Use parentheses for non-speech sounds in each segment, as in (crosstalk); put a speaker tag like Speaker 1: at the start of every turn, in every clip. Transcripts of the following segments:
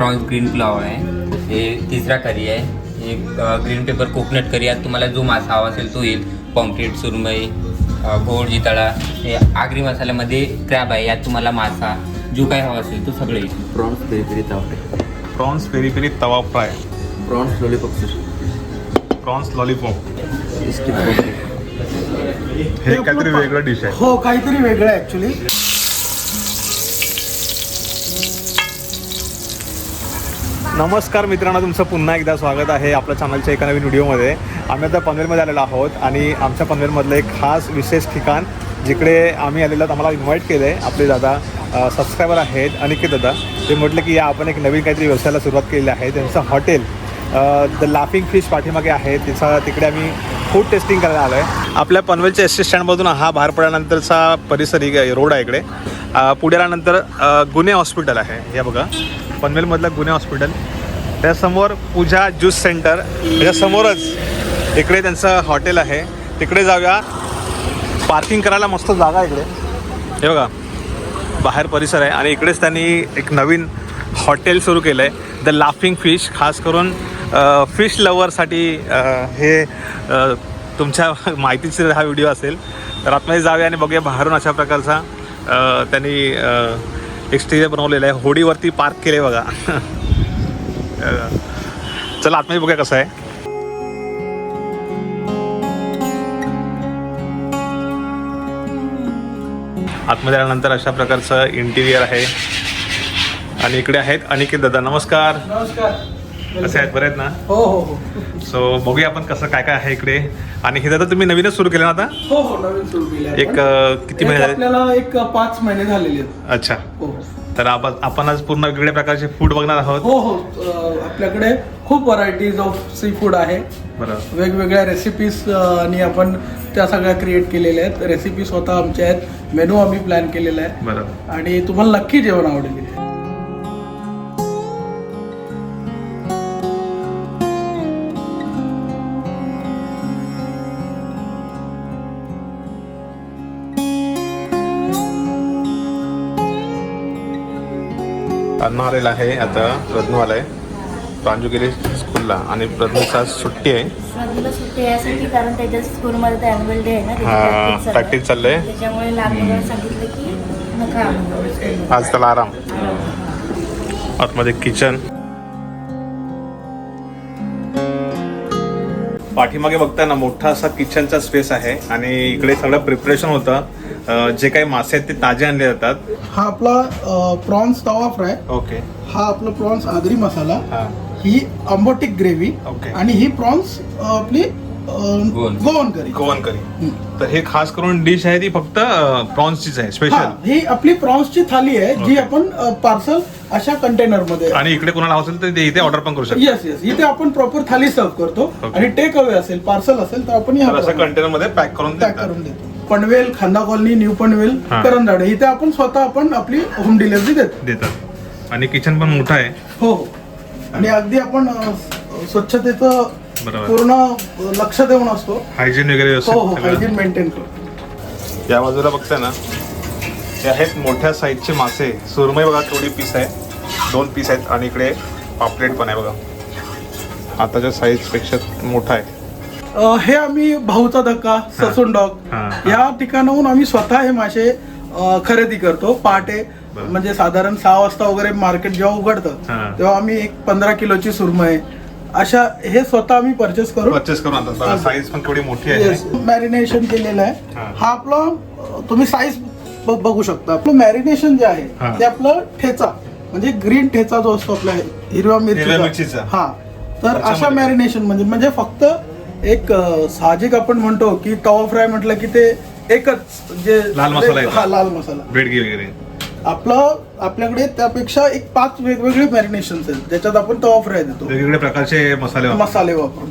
Speaker 1: Prawns green pulao आहे. हे तिसरा करी आहे. हे ग्रीन पेपर कोकोनट करी यात तुम्हाला जो मासा हवा असेल तो येईल. पॉम्प्लेट सुरमई घोड जिताळा हे आगरी मसाल्यामध्ये क्रॅब आहे. यात तुम्हाला मासा जो काय हवा असेल तो सगळं येईल.
Speaker 2: प्रॉन्स पेरी पेरी तावडे
Speaker 3: प्रॉन्स पेरी पेरी तवा fry.
Speaker 2: Prawns lollipop
Speaker 3: prawns lollipop. हे काहीतरी वेगळं डिश आहे.
Speaker 4: हो काहीतरी वेगळं आहे ऍक्च्युली
Speaker 3: नमस्कार मित्रांनो तुमचं पुन्हा एकदा स्वागत आहे आपल्या चॅनलच्या एका नवीन व्हिडिओमध्ये. आम्ही आता पनवेलमध्ये आलेलो आहोत आणि आमच्या पनवेलमधलं एक खास विशेष ठिकाण जिकडे आम्ही आलेलो आहोत आम्हाला इन्व्हाइट केलं आहे आपले दादा सबस्क्रायबर आहेत अनिकेत दादा. ते म्हटलं की या आपण एक नवीन काहीतरी व्यवसायाला सुरुवात केलेली आहे. त्यांचं हॉटेल द लाफिंग फिश पाठीमागे आहे. तिचा तिकडे आम्ही फूड टेस्टिंग करायला आलो आहे आपल्या पनवेलच्या एस टी स्टँडमधून हा बाहेर पडल्यानंतरचा परिसर रोड आहे इकडे. अ, गुन्हे हॉस्पिटल आहे. हे बघा. पनवेलमधलं गुन्हे हॉस्पिटल. त्यासमोर पूजा ज्यूस सेंटर. त्याच्यासमोरच इकडे त्यांचं हॉटेल आहे. तिकडे जाऊया. पार्किंग करायला मस्त जागा आहे इकडे. हे बघा. बाहेर परिसर आहे. आणि इकडेच त्यांनी एक नवीन हॉटेल सुरू केलं आहे द लाफिंग फिश खास करून फिश लवरसाठी हे तुमच्या (laughs) माहितीचा हा व्हिडिओ असेल. तर आतमध्ये जाऊया आणि बघूया बाहेरून अशा प्रकारचा त्यांनी एक्सटिरियर बनवलेलं आहे. होडीवरती पार्क केले बघा. (laughs) चला आतमध्ये बघूया कसं आहे. आतमध्ये आल्यानंतर अशा प्रकारचं इंटिरियर आहे. आणि इकडे आहेत अनिकेत दादा. नमस्कार.
Speaker 4: नमस्कार.
Speaker 3: कसे आहेत बरे आहेत ना?
Speaker 4: हो हो हो.
Speaker 3: सो बघूया आपण कसं काय काय आहे इकडे. आणि हे दादा तुम्ही नवीनच सुरू केलं ना आता?
Speaker 4: हो हो नवीन सुरू केलं
Speaker 3: एक. अ, किती महिने झाले?
Speaker 4: आपल्याला एक पाच महिने झालेले आहेत.
Speaker 3: अच्छा.
Speaker 4: हो.
Speaker 3: तर आपण आपण आज पूर्ण वेगवेगळ्या प्रकारचे फूड बघणार आहोत.
Speaker 4: हो हो अं, आपल्याकडे खूप व्हरायटीज ऑफ सी फूड आहे.
Speaker 3: बरं.
Speaker 4: वेगवेगळ्या रेसिपीज आणि आपण त्या सगळ्या क्रिएट केलेल्या आहेत. रेसिपी स्वतः आमच्या आहेत. मेनू आम्ही प्लॅन केलेला आहे.
Speaker 3: बरं.
Speaker 4: आणि तुम्हाला नक्की जेवण आवडेल इथे.
Speaker 3: आलेला आहे आता प्रज्ञू आहे प्रांजुगिरी स्कूलला आणि प्रज्ञूचा सुट्टी आहे
Speaker 5: स्वातीला सुट्टी कारण त्याच्या स्कूलमध्ये अॅन्युअल डे आहे ना त्याची practice चालू आहे.
Speaker 3: प्रॅक्टिस चाललंय
Speaker 5: त्याच्यामुळे लागलं सांगितलं की नका आणू
Speaker 3: आज त्याला आराम आतमध्ये किचन पाठीमागे बघताय ना मोठा असा किचनचा स्पेस आहे आणि इकडे सगळं प्रिपरेशन होतं जे काही मासे आहेत ते ताजे आणले जातात.
Speaker 4: हा आपला प्रॉन्स तवा फ्राय.
Speaker 3: ओके.
Speaker 4: हा आपला प्रॉन्स आगरी मसाला.
Speaker 3: हा.
Speaker 4: ही आंबोटिक ग्रेव्ही.
Speaker 3: ओके.
Speaker 4: आणि ही प्रॉन्स आपली अं,
Speaker 1: Goan.
Speaker 4: Goan curry
Speaker 3: Goan curry. तर हे खास करून डिश आहे ती फक्त प्रॉन्सचीच आहे
Speaker 4: हा
Speaker 3: स्पेशल
Speaker 4: ही आपली प्रॉन्सची थाली आहे जी. आपण पार्सल अशा कंटेनरमध्ये
Speaker 3: आणि इकडे कोणाला हवं असेल तर ते इथे ऑर्डर पण करू शकतो.
Speaker 4: येस येस इथे आपण प्रॉपर थाली सर्व करतो. आणि टेक अवे असेल पार्सल असेल तर आपण
Speaker 3: तर असं
Speaker 4: या
Speaker 3: कंटेनरमध्ये पॅक करून
Speaker 4: पॅक
Speaker 3: देतात.
Speaker 4: करून देतो. पनवेल खांदा कॉलनी न्यू पनवेल
Speaker 3: हा.
Speaker 4: करंजाडे इथे आपण स्वतः आपण आपली होम डिलिव्हरी देतो.
Speaker 3: देतात. आणि किचन पण मोठं आहे.
Speaker 4: हो हो. आणि अगदी आपण अं, स्वच्छतेचं
Speaker 3: बरोबर.
Speaker 4: पूर्ण अं, लक्ष देऊन असतो.
Speaker 3: हायजीन वगैरे
Speaker 4: हो हो
Speaker 3: व्यवस्थित
Speaker 4: हायजीन. मेंटेन करतो.
Speaker 3: या बाजूला बघताय ना हे आहेत मोठ्या साईजचे मासे. सुरमई बघा थोडी पीस आहे. दोन पीस आहेत. आणि इकडे पापलेट पण आहे बघा. आताच्या साईजपेक्षा मोठा आहे.
Speaker 4: अं, हे आम्ही भाऊचा धक्का ससून डॉग
Speaker 3: हा.
Speaker 4: या ठिकाणाहून आम्ही स्वतः हे मासे अं, खरेदी करतो पहाटे. म्हणजे साधारण सहा वाजता वगैरे मार्केट जेव्हा उघडतं
Speaker 3: हा.
Speaker 4: तेव्हा आम्ही एक पंधरा किलोची सुरमई अशा हे स्वतः आम्ही परचेस करू
Speaker 3: परचेस करून आणतात बघा साईज पण केवढी मोठी आहे
Speaker 4: मॅरिनेशन केलेलं आहे
Speaker 3: हा.
Speaker 4: हा आपला अं, तुम्ही साईज बघू शकता आपलं मॅरिनेशन जे
Speaker 3: हा.
Speaker 4: आहे ते आपलं ठेचा म्हणजे ग्रीन ठेचा जो असतो आपला हिरव्या
Speaker 3: हिरव्या मिरचीचा.
Speaker 4: मिरचीचा हा तर अशा
Speaker 3: त्याच्यामध्ये.
Speaker 4: मॅरिनेशन म्हणजे म्हणजे फक्त एक साहजिक आपण म्हणतो की तवा फ्राय म्हटलं की ते एकच जे
Speaker 3: लाल मसाला येतो.
Speaker 4: हा लाल मसाला.
Speaker 3: बेडगी वगैरे.
Speaker 4: आपलं आपल्याकडे त्यापेक्षा एक पाच वेगवेगळे मॅरिनेशन आहेत ज्याच्यात आपण तवा फ्राय देतो.
Speaker 3: वेगवेगळे प्रकारचे मसाले वापरतात.
Speaker 4: मसाले वापरून.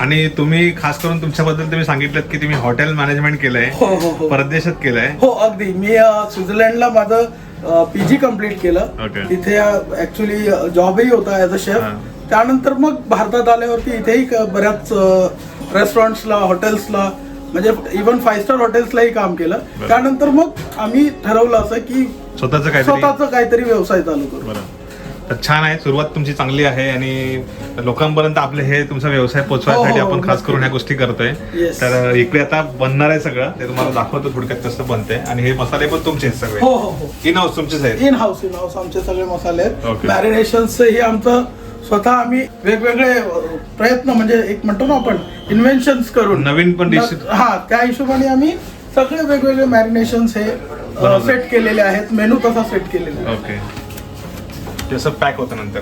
Speaker 3: आणि तुम्ही खास करून तुमच्याबद्दल तुम्ही सांगितलं की तुम्ही हॉटेल मॅनेजमेंट केलंय
Speaker 4: हो हो हो.
Speaker 3: परदेशात केलंय.
Speaker 4: हो अगदी. मी अ, स्वित्झर्लंडला माझं पीजी कंप्लीट केलं. तिथे ऍक्च्युली जॉबही होता ऍज अ शेफ. त्यानंतर मग भारतात आल्यावरती इथेही बऱ्याच रेस्टॉरंट्सला हॉटेल्सला म्हणजे इव्हन फाईव्ह स्टार हॉटेल्सलाही काम केलं. त्यानंतर मग आम्ही ठरवलं असं की
Speaker 3: स्वतःच काहीतरी
Speaker 4: स्वतःच काहीतरी व्यवसाय चालू करू.
Speaker 3: छान आहे. सुरुवात तुमची चांगली आहे आणि लोकांपर्यंत आपले हे तुमचा व्यवसाय पोहोचवण्यासाठी
Speaker 4: हो, हो,
Speaker 3: आपण खास. करून ह्या गोष्टी करतोय. तर इकडे आता बनणार आहे सगळं. ते तुम्हाला दाखवतो थोडक्यात कसं बनते आणि हे मसाले पण तुमचे सगळे. इन हाऊस तुमचेच आहेत.
Speaker 4: इन हाऊस इन हाऊस आमचे सगळे मसाले आहेत. मॅरिनेशनचं हे आमचं स्वतः आम्ही वेगवेगळे प्रयत्न म्हणजे एक म्हणतो ना आपण इन्व्हेन्शन करून.
Speaker 3: नवीन पण
Speaker 4: हा त्या हिशोबाने आम्ही सगळे वेगवेगळे मॅरिनेशन्स हे. सेट केलेले आहेत. मेनू तसा सेट केलेला आहे.
Speaker 3: ओके ते असं पॅक होतं नंतर.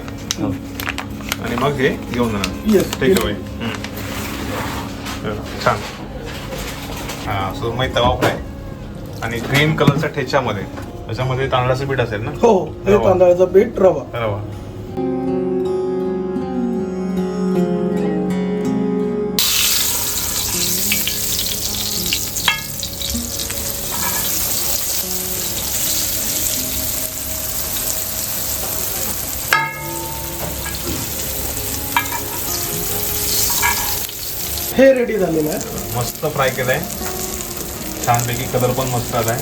Speaker 3: आणि मग हे घेऊन जाणार.
Speaker 4: Yes.
Speaker 3: टेक अवे छान. हा सुरमई तवा फ्राय. आणि ग्रीन कलरच्या ठेच्यामध्ये. त्याच्यामध्ये तांदळाचं पीठ असेल ना?
Speaker 4: हो हे
Speaker 3: रवा.
Speaker 4: तांदळाचं पीठ रवा.
Speaker 3: रवा.
Speaker 4: हे रेडी झालेलं आहे.
Speaker 3: मस्त फ्राय केलंय. छानपैकी कलर पण मस्त आलाय.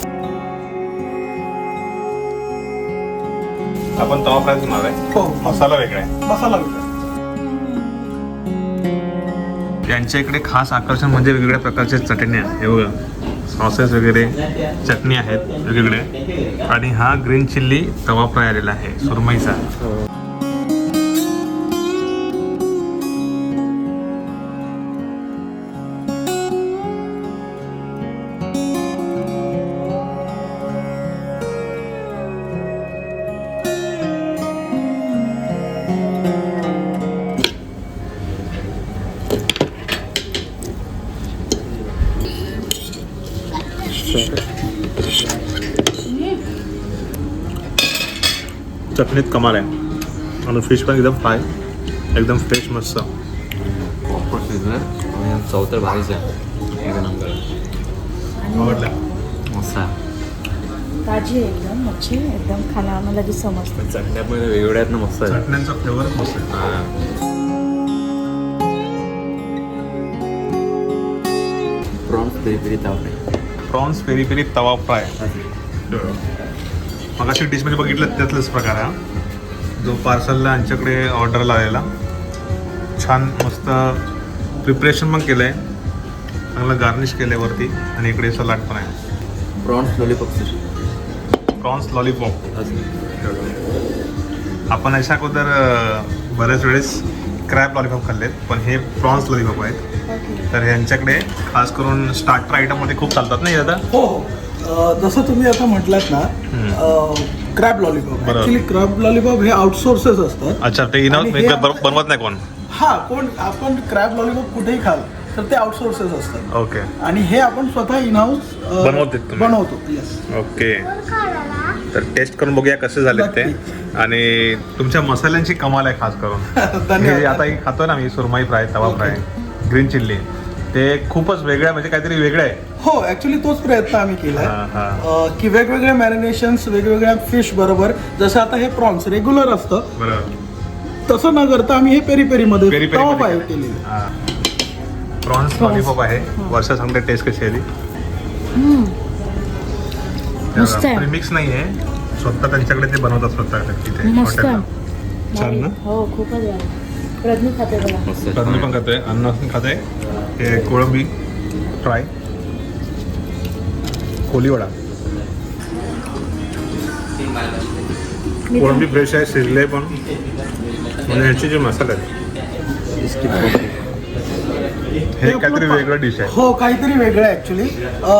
Speaker 3: आपण तवा फ्राय होणार आहे.
Speaker 4: हो
Speaker 3: मसाला वेगळा आहे.
Speaker 4: मसाला वेगळा
Speaker 3: यांच्या इकडे खास आकर्षण म्हणजे वेगवेगळ्या प्रकारच्या चटण्या हे बघा. सॉसेस वगैरे चटणी आहेत वेगवेगळे. आणि हा ग्रीन चिल्ली तवा फ्राय आलेला आहे. सुरमईचा. चटणीत कमाल आहे. आणि फिश पण एकदम फ्राय एकदम फ्रेश मस्त.
Speaker 2: प्रॉपर शिजलं आणि चव तर भारीच आहे. एक नंबर.
Speaker 3: आवडलं?
Speaker 2: मस्त आहे.
Speaker 5: ताजी एकदम मच्छी एकदम खाणं आम्हाला जी समजते.
Speaker 2: चटण्या पण वेगवेगळ्या आहेत ना मस्त आहे
Speaker 3: चटण्यांचा फ्लेवर मस्त
Speaker 2: हा. प्रॉन्स पेरी पेरी तावडे
Speaker 3: प्रॉन्स पेरी पेरी तवा फ्राय. मग अशी डिशमध्ये बघितलं त्यातलाच प्रकार हा. जो पार्सलला आमच्याकडे ऑर्डरला आलेला छान मस्त प्रिपरेशन पण केलं आहे चांगलं गार्निश केलं आहे वरती आणि इकडे सलाड पण आहे.
Speaker 2: प्रॉन्स लॉलीपॉप
Speaker 3: प्रॉन्स लॉलीपॉप आपण अशा अगोदर बऱ्याच वेळेस क्रॅप लॉलीपॉप खाल्लेत पण हे प्रॉन्स लॉलीपॉप आहेत. तर यांच्याकडे खास करून स्टार्टर आयटममध्ये खूप चालतात नाही दादा?
Speaker 4: हो हो. जसं तुम्ही आता म्हटलात ना क्रॅब लॉलीपॉप
Speaker 3: बरोबर.
Speaker 4: ऍक्च्युली क्रॅब लॉलीपॉप हे आउटसोर्सेस असतात.
Speaker 3: अच्छा ते इनॉ
Speaker 4: आणि हे-
Speaker 3: बनवत नाही कोण?
Speaker 4: हा कोण आपण क्रॅब लॉलीपॉप कुठेही खाल तर ते आउटसोर्सेस असतात.
Speaker 3: ओके
Speaker 4: आणि हे आपण स्वतः इन हाऊस
Speaker 3: बनवतेत तुम्ही?
Speaker 4: बनवतो. येस
Speaker 3: ओके तर टेस्ट करून बघूया कसे झालेत ते. आणि तुमच्या मसाल्यांची कमाल आहे खास करून. (laughs)
Speaker 4: धन्यवाद.
Speaker 3: हे आता ही खातो ना मी सुरमई फ्राय तवा. Fry green chilli. ते खूपच वेगळं आहे म्हणजे काहीतरी वेगळं आहे.
Speaker 4: हो ऍक्च्युली तोच प्रयत्न आम्ही केलाय. अ, की वेगवेगळे मॅरिनेशन्स वेगवेगळ्या फिश बरोबर जसं आता हे प्रॉन्स रेग्युलर असतं.
Speaker 3: बरोबर.
Speaker 4: तसं न करता आम्ही हे पेरी पेरी मध्ये
Speaker 3: पेरी पेरी मध्ये
Speaker 4: केलेले.
Speaker 3: प्रॉन्स लॉलीपॉप आहे. वर्षा सांगते टेस्ट कशी आली
Speaker 5: मस्त आहे.
Speaker 3: मिक्स नाही आहे स्वतः त्यांच्याकडे ते बनवतात स्वतः तिथे
Speaker 5: मस्त
Speaker 3: हॉटेलला. छान ना?
Speaker 5: हो खूपच. प्रज्ञू खाते बघा
Speaker 2: मस्त
Speaker 3: मी पण खातोय अन्न पण खातोय हे कोळंबी फ्राय कोलीवडा. कोळंबी फ्रेश आहे शिजले पण. म्हणजे ह्याचे जे मसाले आहेत. हे काहीतरी वेगळं डिश आहे.
Speaker 4: हो काहीतरी वेगळं आहे ऍक्च्युली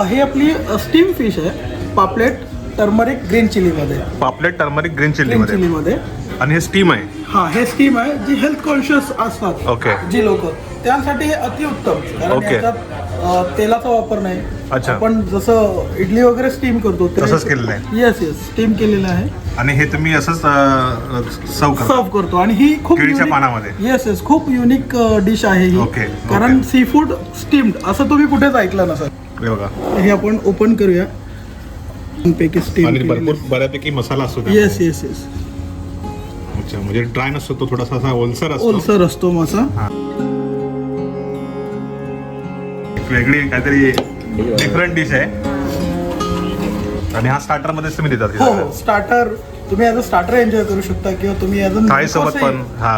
Speaker 4: हे आपली स्टीम फिश आहे. पापलेट टर्मरिक ग्रीन चिली मध्ये.
Speaker 3: पापलेट टर्मरिक ग्रीन चिल्ली
Speaker 4: ग्रीन
Speaker 3: मध्ये.
Speaker 4: चिली मध्ये.
Speaker 3: आणि हे स्टीम आहे.
Speaker 4: हा हे स्कीम आहे जी हेल्थ कॉन्शियस असतात
Speaker 3: ओके.
Speaker 4: जी लोक. त्यांसाठी अतिउत्तम कारण. याच्यात तेलाचा वापर नाही.
Speaker 3: अच्छा.
Speaker 4: आपण जसं इडली वगैरे स्टीम करतो
Speaker 3: तसंच केलेलं आहे.
Speaker 4: येस येस स्टीम केलेलं आहे.
Speaker 3: आणि हे तुम्ही असंच सर्व
Speaker 4: सर्व करतो. आणि ही खूप
Speaker 3: केळीच्या पानामध्ये.
Speaker 4: येस येस खूप युनिक डिश आहे ही. कारण सी फूड स्टीम्ड असं तुम्ही कुठेच ऐकलं नसेल.
Speaker 3: हे बघा.
Speaker 4: हे आपण ओपन करूया. पैकी
Speaker 3: आणि भरपूर बऱ्यापैकी मसाला असतो
Speaker 4: येस येस येस
Speaker 3: अच्छा म्हणजे ड्राय नसतो तो थोडासा असा ओलसर असतो.
Speaker 4: ओलसर असतो मासा.
Speaker 3: वेगळी काहीतरी डिफरंट डिश आहे. आणि हा स्टार्टरमध्ये तुम्ही देतात
Speaker 4: हो हो स्टार्टर तुम्ही ॲज अ स्टार्टर एन्जॉय करू शकता किंवा तुम्ही अ
Speaker 3: थाळी सोबत पण हा.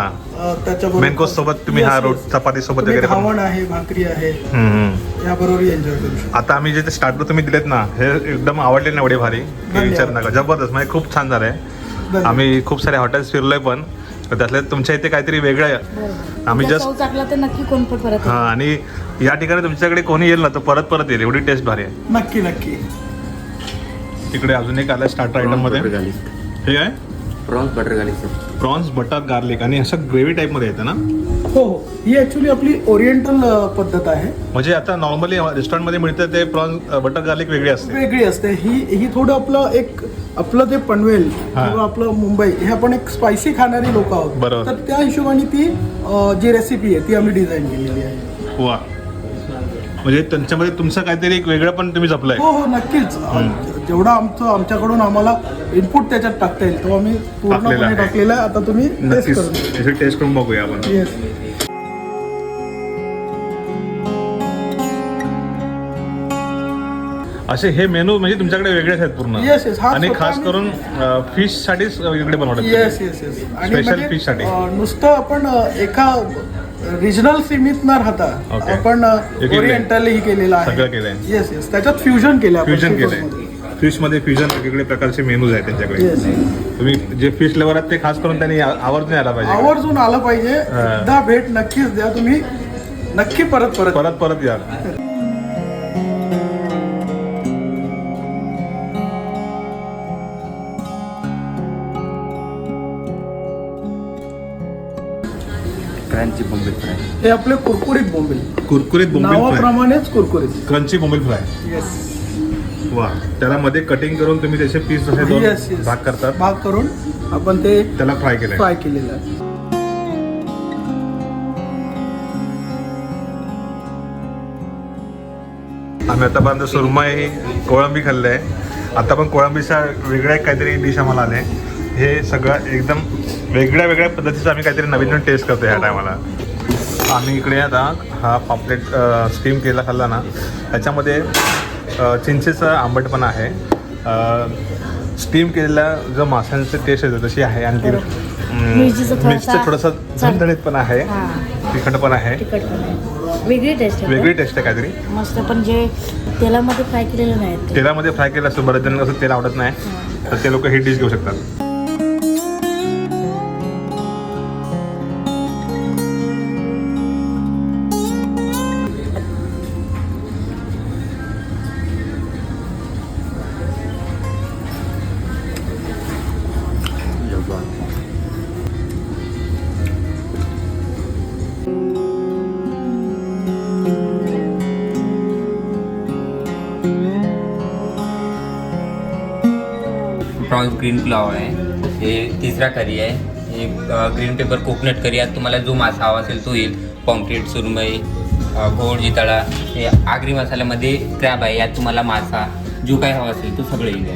Speaker 4: त्याच्याबरोबर
Speaker 3: course सोबत तुम्ही हा रोट- चपाती सोबत वगैरे पण-
Speaker 4: घावण आहे भाकरी आहे
Speaker 3: हम्म.
Speaker 4: याबरोबरही एन्जॉय करू शकता.
Speaker 3: आता आम्ही जे स्टार्टर तुम्ही दिलेत ना हे एकदम आवडले ना एवढे भारी की विचार नका. जबरदस्त म्हणजे खूप छान झालंय.
Speaker 4: धन्यवाद.
Speaker 3: आम्ही खूप सारे हॉटेल्स फिरलोय पण त्यातल्या तुमच्या इथे काहीतरी वेगळं आहे. आम्ही जस्ट
Speaker 5: चाकला तर नक्की कोण पण परत
Speaker 3: हा आणि या ठिकाणी तुमच्याकडे कोणी येईल ना तर परत परत येईल. एवढी टेस्ट भारी आहे.
Speaker 4: नक्की नक्की.
Speaker 3: तिकडे अजून एक आलं स्टार्टर
Speaker 2: आयटममध्ये.
Speaker 3: हे आहे
Speaker 2: prawns butter garlic
Speaker 3: prawns butter garlic आणि असं ग्रेव्ही टाईपमध्ये येतं ना?
Speaker 4: हो हो. ही ऍक्च्युली आपली ओरिएंटल पद्धत आहे.
Speaker 3: म्हणजे आता नॉर्मली रेस्टॉरंटमध्ये मिळतं ते प्रॉन्स बटर गार्लिक वेगळी असते.
Speaker 4: वेगळी असते. ही ही थोडं आपलं एक आपलं जे पनवेल
Speaker 3: हा.
Speaker 4: किंवा आपलं मुंबई हे आपण एक स्पायसी खाणारी लोक आहोत.
Speaker 3: बरोबर.
Speaker 4: तर त्या हिशोबाने ती अं, जी रेसिपी आहे ती आम्ही डिझाईन केलेली आहे.
Speaker 3: वा. म्हणजे त्यांच्यामध्ये तुमचं काहीतरी एक वेगळं पण तुम्ही जपलंय
Speaker 4: हो हो नक्कीच. जेवढं आमचं आमच्याकडून आम्हाला इनपुट त्याच्यात टाकता येईल तो आम्ही
Speaker 3: टाकलेला
Speaker 4: पूर्णपणे
Speaker 3: आहे.
Speaker 4: टाकलेला आहे आता तुम्ही टेस्ट
Speaker 3: नक्कीच
Speaker 4: करून
Speaker 3: याची टेस्ट करून बघूया आपण
Speaker 4: येस
Speaker 3: असे हे मेनू म्हणजे तुमच्याकडे वेगळेच आहेत पूर्ण
Speaker 4: Yes. हा
Speaker 3: आणि
Speaker 4: स्वतः
Speaker 3: खास
Speaker 4: आम्ही-
Speaker 3: करून फिश साठीच वेगळे बनवतात
Speaker 4: येस येस येस आणि
Speaker 3: Special
Speaker 4: म्हणजे,
Speaker 3: fish साठी.
Speaker 4: अं, नुसतं आपण अं, एका रिजनल सीमित न राहता
Speaker 3: Okay.
Speaker 4: आपण. ओरिएंटल ही केलेलं आहे
Speaker 3: सगळं केलंय.
Speaker 4: येस येस त्याच्यात फ्युजन केलं आपण
Speaker 3: फ्युजन
Speaker 4: seafood
Speaker 3: केलंयमध्ये. फिशमध्ये फ्युजन वेगवेगळे प्रकारचे मेनूज आहेत त्यांच्याकडे. तुम्ही जे फिश लेवर आहेत ते खास करून त्यांनी आवर्जून यायला पाहिजे.
Speaker 4: आवर्जून आलं पाहिजे.
Speaker 3: हा.
Speaker 4: एकदा भेट नक्कीच द्या तुम्ही. नक्की परत परत.
Speaker 3: परत परत या.
Speaker 2: क्रंची बॉम्बे फ्राय
Speaker 4: हे आपले कुरकुरीत बोंबील.
Speaker 3: कुरकुरीत बोंबील फ्राय
Speaker 4: नावाप्रमाणेच कुरकुरीत.
Speaker 3: क्रंची बोंबील फ्राय
Speaker 4: येस
Speaker 3: वा. त्याला मध्ये कटिंग करून तुम्ही त्याचे पीस असे दोन भाग करतात.
Speaker 4: भाग करून आपण ते
Speaker 3: त्याला फ्राय केलंय.
Speaker 4: फ्राय केलेलं आहे.
Speaker 3: आम्ही आतापर्यंत सुरमई कोळंबी खाल्लंय. आता पण कोळंबीचा वेगळ्या काहीतरी डिश आम्हाला आले हे सगळं एकदम वेगळ्या वेगळ्या पद्धतीचं आम्ही काहीतरी नवीन नवीन टेस्ट करतो ह्या टायमाला आम्ही इकडे आता हा पापलेट स्टीम केला खाल्ला ना. त्याच्यामध्ये चिंचेचं आंबटपणा आहे. स्टीम केलेला जो माशांचं टेस्ट येतो तशी आहे आणि ती
Speaker 5: मिरचीचं थोडासा-
Speaker 3: झणझणीत पण आहे. तिखट पण आहे.
Speaker 5: पण वेगळी टेस्ट आहे.
Speaker 3: वेगळी टेस्ट आहे काहीतरी.
Speaker 5: मस्त पण जे तेलामध्ये फ्राय केलेलं नाही
Speaker 3: तेलामध्ये फ्राय केलं असतं बरेच जण कसं तेल आवडत नाही. तर ते लोक ही डिश घेऊ शकतात.
Speaker 1: ग्रीन पुलाव आहे. हे तिसरा करी आहे. हे ग्रीन पेपर कोकोनट करी यात तुम्हाला जो मासा हवा असेल तो येईल. पॉम्प्लेट सुरमई घोड जिताळा हे आगरी मसाल्यामध्ये क्रॅब आहे. यात तुम्हाला मासा जो काय हवा असेल तो सगळं येईल.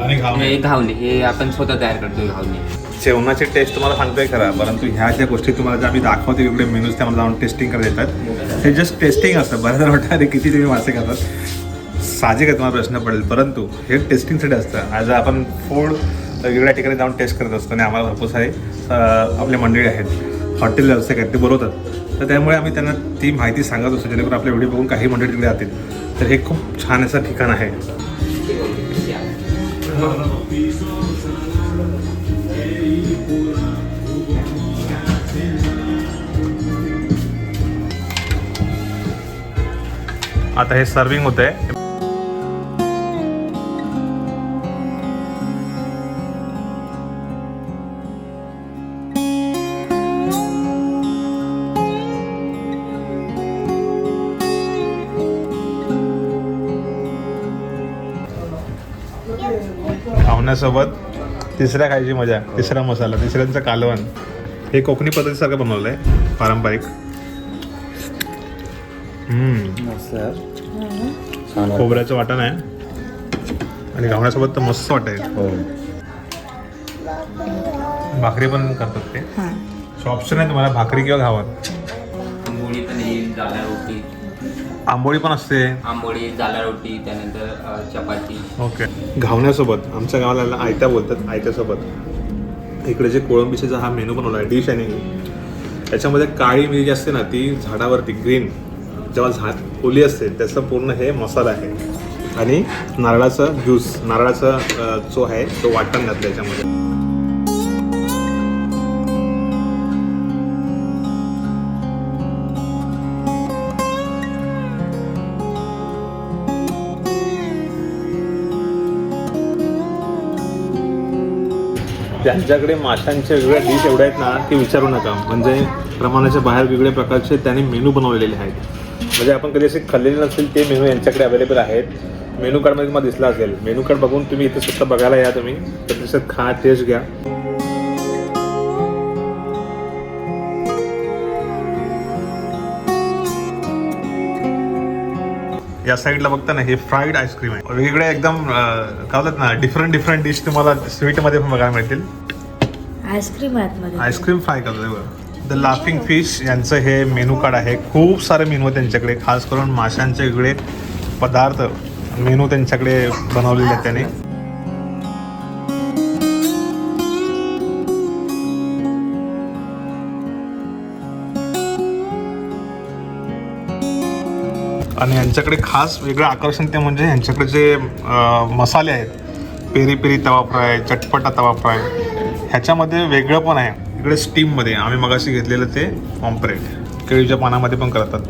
Speaker 3: आणि
Speaker 1: हे घावणे. हे आपण स्वतः तयार करतो घावणे.
Speaker 3: जेवणाची टेस्ट तुम्हाला सांगतोय खरा परंतु ह्या ज्या गोष्टी तुम्हाला ज्या आम्ही दाखवते वेगळे मेनूज त्या मला जाऊन टेस्टिंग करत येतात हे जस्ट टेस्टिंग असतं. बऱ्याच वाटतं अरे किती तुम्ही मासे खातात. साहजिक आहे तुम्हाला प्रश्न पडेल. परंतु हे टेस्टिंगसाठी असतं. ॲज आपण फूड वेगवेगळ्या ठिकाणी जाऊन टेस्ट करत असतो आणि आम्हाला भरपूर सारे आपले मंडळी आहेत. हॉटेल व्यावसायिक आहेत ते बोलवतात. तर त्यामुळे आम्ही त्यांना ती माहिती सांगत असतो जेणेकरून आपले व्हिडिओ बघून काही मंडळी तिकडे जातील. तर हे खूप छान असं ठिकाण आहे. आता हे सर्विंग होत आहे खावण्यासोबत तिसऱ्या खायची मजा तिसरा मसाला तिसऱ्यांचं कालवण. हे कोकणी पद्धतीसारखं बनवलं आहे पारंपरिक. हम्म. खोबऱ्याचं वाटण आहे. आणि घावण्यासोबत तर मस्त वाटेल
Speaker 2: हो.
Speaker 3: भाकरी पण करतात ते.
Speaker 5: हां.
Speaker 3: सो ऑप्शन आहे तुम्हाला भाकरी किंवा घावण. आंबोळी पण असते.
Speaker 1: आंबोळी जाला रोटी त्यानंतर चपाती.
Speaker 3: ओके. घावण्यासोबत आमच्या गावाला आयत्या बोलतात आयत्यासोबत. इकडे जे कोळंबीचा हा मेनू बनवला आहे डिश आहे त्याच्यामध्ये काळी मिरी जी असते ना ती झाडावरती ग्रीन. जेव्हा झाड ओली असते त्याचा पूर्ण हे मसाला आहे. आणि नारळाचं ज्यूस नारळाचा जो आहे तो वाटण घातला याच्यामध्ये त्यांच्याकडे माशांचे वेगळ्या डिश एवढे आहेत ना की विचारू नका. म्हणजे प्रमाणाच्या बाहेर वेगळ्या प्रकारचे त्यांनी मेनू बनवलेले आहेत. म्हणजे आपण कधी असे खाल्लेले नसतील ते मेनू यांच्याकडे अवेलेबल आहेत. मेनू कार्डमध्ये तुम्हाला दिसला असेल. मेनू कार्ड बघून तुम्ही इथे स्वतः बघायला या तुम्ही. तर खा टेस्ट घ्या. या साईडला बघता ना हे फ्राईड आईस्क्रीम आहे. वेगवेगळे एकदम काय ना डिफरंट डिफरंट डिश तुम्हाला स्वीटमध्ये पण बघायला मिळतील.
Speaker 5: आईस्क्रीम
Speaker 3: आईस्क्रीम फ्राय करतोय बघा. द लाफिंग फिश यांचं हे मेनू कार्ड आहे. खूप सारे मेनू आहेत त्यांच्याकडे. खास करून माशांचे वेगळे पदार्थ मेनू त्यांच्याकडे बनवलेले आहेत त्याने. आणि यांच्याकडे खास वेगळं आकर्षण ते म्हणजे यांच्याकडे जे मसाले आहेत पेरी पेरी तवा फ्राय चटपटा तवा फ्राय ह्याच्यामध्ये वेगळं पण आहे. इकडे स्टीममध्ये आम्ही मगाशी घेतलेलं ते ऑम्प्रेट केळीच्या पानामध्ये पण करतात.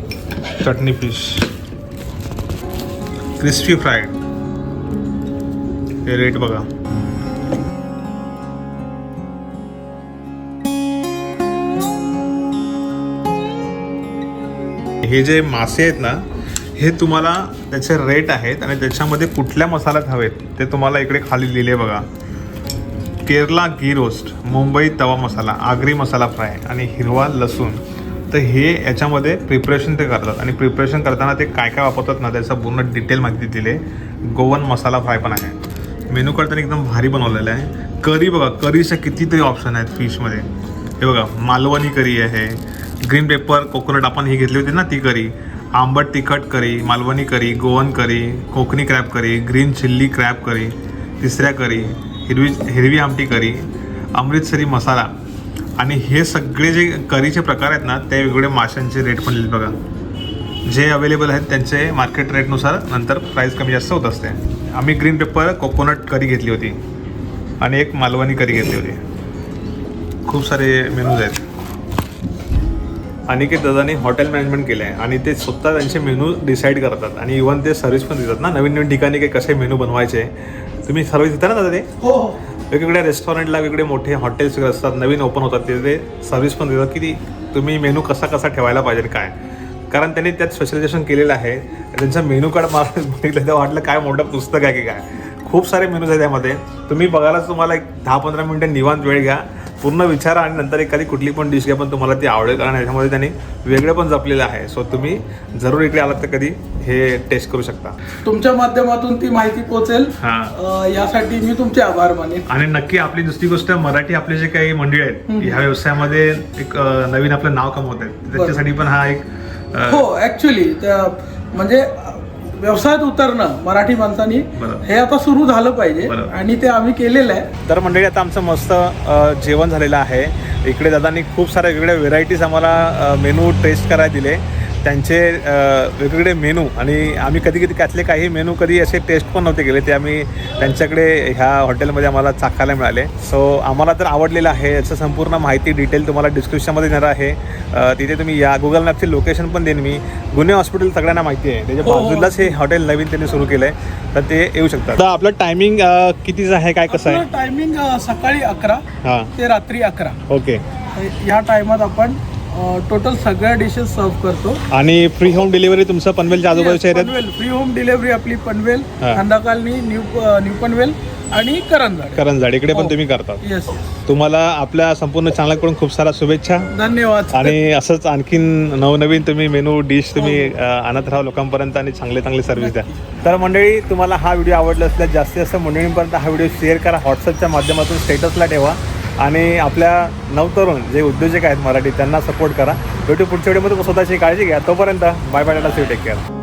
Speaker 3: चटणी फिश क्रिस्पी फ्राईड हे रेट बघा. हे जे मासे आहेत ना हे तुम्हाला त्याचे रेट आहेत आणि त्याच्यामध्ये कुठल्या मसाल्यात हवेत ते तुम्हाला इकडे खाली लिहिले बघा. केरला घी रोस्ट मुंबई तवा मसाला आगरी मसाला फ्राय आणि हिरवा लसूण. तर हे याच्यामध्ये प्रिपरेशन ते करतात आणि प्रिपरेशन करताना ते काय काय वापरतात ना त्याचं पूर्ण डिटेल माहिती दिली. गोवन मसाला फ्राय पण आहे. मेनू कार्ड त्यांनी एकदम भारी बनवलेलं आहे. करी बघा करीच्या कितीतरी ऑप्शन आहेत फिशमध्ये हे बघा मालवणी करी आहे. ग्रीन पेपर कोकोनट आपण ही घेतली होती ना ती करी. आंबट तिखट curry Malvani curry Goan curry Konkani crab curry green chilli crab curry तिसऱ्या करी हिरवी हिरवी आमटी करी अमृतसरी मसाला. आणि हे सगळे जे करीचे प्रकार आहेत ना ते वेगवेगळे माशांचे रेट पण लिहिले बघा. जे अवेलेबल आहेत त्यांचे मार्केट रेटनुसार नंतर प्राईस कमी जास्त होत असते. आम्ही ग्रीन पेपर कोकोनट करी घेतली होती. आणि एक मालवणी करी घेतली होती. खूप सारे मेनूज आहेत. अनिकेत दादानी हॉटेल मॅनेजमेंट केलं आहे आणि ते स्वतः त्यांचे मेनू डिसाईड करतात आणि इव्हन ते सर्व्हिस पण देतात ना नवीन नवीन ठिकाणी काही कसे मेनू बनवायचे. तुम्ही सर्व्हिस देता ना दादा ते?
Speaker 4: हो हो.
Speaker 3: वेगवेगळ्या रेस्टॉरंटला वेगळे मोठे हॉटेल्स वगैरे असतात नवीन ओपन होतात ते ते सर्व्हिस पण देतात की ती तुम्ही मेनू कसा कसा ठेवायला पाहिजे काय? कारण त्यांनी त्यात स्पेशलायझेशन केलेलं आहे. त्यांचं मेनू कार्ड मला बघितलं वाटलं काय मोठं पुस्तक आहे की काय. खूप सारे मेनूज आहेत त्यामध्ये. तुम्ही बघायलाच तुम्हाला एक दहा पंधरा मिनटं निवांत वेळ घ्या. पूर्ण विचारा आणि नंतर एखादी कुठली पण डिश घ्या पण तुम्हाला ती आवडेल कारण याच्यामध्ये त्यांनी वेगळं पण जपलेलं आहे. सो तुम्ही जरूर इकडे आलात तर कधी हे टेस्ट करू शकता.
Speaker 4: तुमच्या माध्यमातून ती माहिती पोहोचेल
Speaker 3: हां.
Speaker 4: अं, यासाठी मी तुमचे आभार मानेन.
Speaker 3: आणि नक्की आपली दुसरी गोष्ट मराठी आपले जे काही मंडळी आहेत ह्या व्यवसायामध्ये एक अ, नवीन आपलं नाव कमवत आहेत. त्याच्यासाठी पण हा एक अ,
Speaker 4: हो ऍक्च्युली म्हणजे व्यवसायात उतरणं मराठी माणसांनी. हे आता सुरू झालं पाहिजे. आणि ते आम्ही केलेलं आहे
Speaker 3: तर मंडळी आता आमचं मस्त जेवण झालेलं आहे इकडे दादांनी खूप साऱ्या वेगवेगळ्या व्हेरायटीज आम्हाला मेनू टेस्ट करायला दिले त्यांचे वेगवेगळे मेनू आणि आम्ही कधी कधी त्यातले काही मेनू कधी असे टेस्ट पण नव्हते केले ते आम्ही त्यांच्याकडे ह्या हॉटेलमध्ये आम्हाला चाखायला मिळाले. सो आम्हाला तर आवडलेलं आहे याचं संपूर्ण माहिती डिटेल तुम्हाला डिस्क्रिप्शनमध्ये देणार आहे. तिथे तुम्ही या गुगल मॅपची लोकेशन पण देईन मी. गुन्हे हॉस्पिटल सगळ्यांना माहिती आहे. त्याच्या
Speaker 4: हो, हो.
Speaker 3: बाजूलाच हे हॉटेल नवीन त्यांनी सुरू केलं आहे तर ते येऊ शकतात. तर आपलं टायमिंग कितीचं आहे? काय कसं आहे?
Speaker 4: टायमिंग सकाळी अकरा
Speaker 3: हां.
Speaker 4: ते रात्री अकरा.
Speaker 3: ओके.
Speaker 4: या टायमात आपण टोटल सगळ्या डिशेस सर्व करतो.
Speaker 3: आणि फ्री होम डिलिव्हरी तुमचं पनवेलच्या आजूबाजूच्या एरियात
Speaker 4: पनवेल. फ्री होम डिलिव्हरी आपली पनवेल
Speaker 3: हा.
Speaker 4: खांदा कॉलनी न्यू न्यू पनवेल आणि करंजाड
Speaker 3: करंजाड इकडे पण
Speaker 4: हो.
Speaker 3: तुम्ही करतात
Speaker 4: येस
Speaker 3: तुम्हाला आपल्या संपूर्ण चॅनलकडून खूप साऱ्या शुभेच्छा.
Speaker 4: धन्यवाद.
Speaker 3: आणि असंच आणखीन नवनवीन तुम्ही मेनू डिश तुम्ही अ, आणत राहा लोकांपर्यंत आणि चांगले चांगले सर्व्हिस द्या. तर मंडळी तुम्हाला हा व्हिडिओ आवडला असल्यास जास्तीत जास्त मंडळींपर्यंत हा व्हिडिओ शेअर करा. व्हॉट्सअपच्या माध्यमातून स्टेटसला ठेवा. आणि आपल्या नवतरुण जे उद्योजक आहेत मराठी त्यांना सपोर्ट करा. भेटू पुढच्या व्हिडिओमध्ये स्वतःची काळजी घ्या. तोपर्यंत बाय बाय टाटा टेक केअर